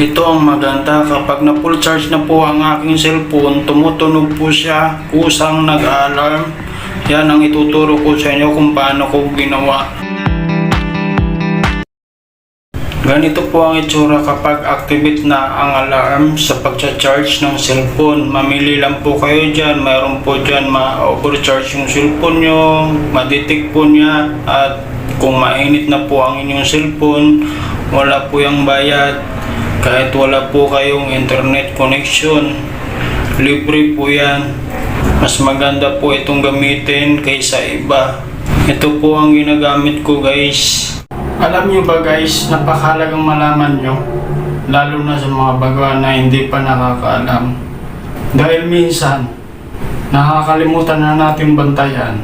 Ito ang maganda kapag na full charge na po ang aking cellphone, tumutunog po siya, kusang nag-alarm. Yan ang ituturo ko sa inyo kung paano ko ginawa. Ganito po ang itsura kapag activate na ang alarm sa pagcha-charge ng cellphone. Mamili lang po kayo dyan. Mayroon po dyan ma-overcharge yung cellphone nyo, madetect po niya at kung mainit na po ang inyong cellphone, wala po yung bayad. Kahit wala po kayong internet connection, libre po yan. Mas maganda po itong gamitin kaysa iba. Ito po ang ginagamit ko guys. Alam nyo ba guys, napakalagang malaman nyo, lalo na sa mga baguhan na hindi pa nakakaalam. Dahil minsan, nakakalimutan na natin bantayan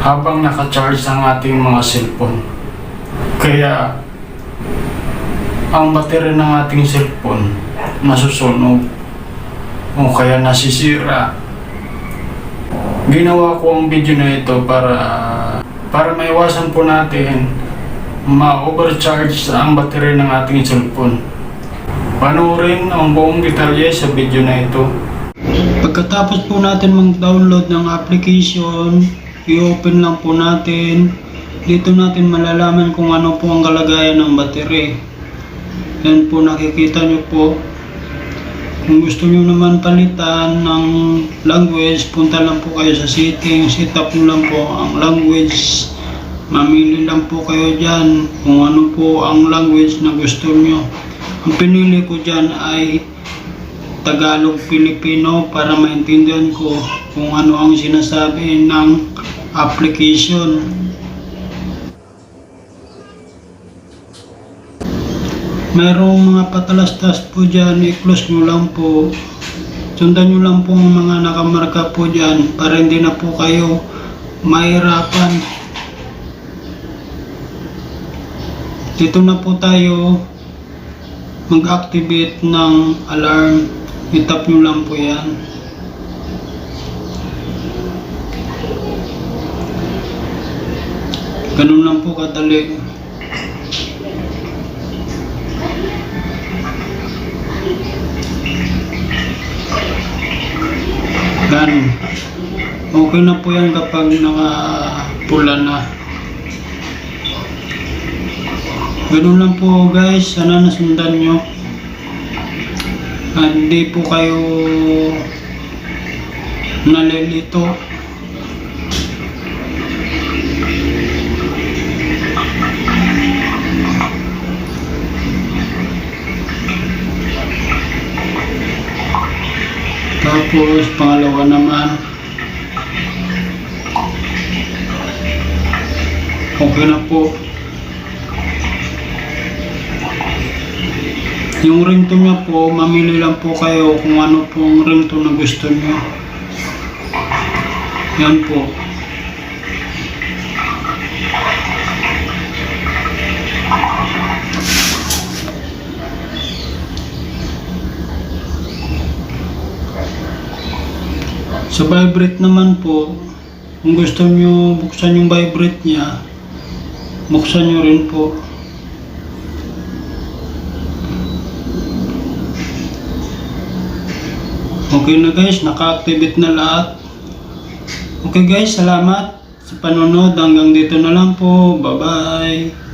habang nakacharge ang ating mga cellphone. Kaya, ang battery ng ating cellphone nasusunog o kaya nasisira. Ginawa ko ang video na ito para para maiwasan po natin ma-overcharge ang battery ng ating cellphone. Panoorin ang buong detalye sa video na ito. Pagkatapos po natin mag-download ng application, i-open lang po natin. Dito natin malalaman kung ano po ang kalagayan ng battery. Yan po nakikita nyo po. Kung gusto nyo naman palitan ng language, punta lang po kayo sa settings, itap nyo lang po ang language. Mamili lang po kayo dyan kung ano po ang language na gusto nyo. Ang pinili ko dyan ay Tagalog-Filipino para maintindihan ko kung ano ang sinasabi ng application. Merong mga patalastas po dyan, i-close nyo lang po. Sundan nyo lang po ang mga nakamarka po dyan para hindi na po kayo mahirapan. Dito na po tayo mag-activate ng alarm. I-tap nyo lang po yan. Ganun lang po kadali. Ganun. Okay na po yan kapag nakapula na. Ganun lang po guys, sana nasundan nyo. Hindi po kayo nalilito. Tapos pangalawa naman, okay na po. Yung ringtone niya po, mamili lang po kayo kung ano pong ringtone na gusto niyo. Yan po. Sa vibrate naman po, kung gusto niyo buksan yung vibrate niya, buksan niyo rin po. Okay na guys, naka-activate na lahat. Okay guys, salamat sa panonood. Hanggang dito na lang po. Bye-bye.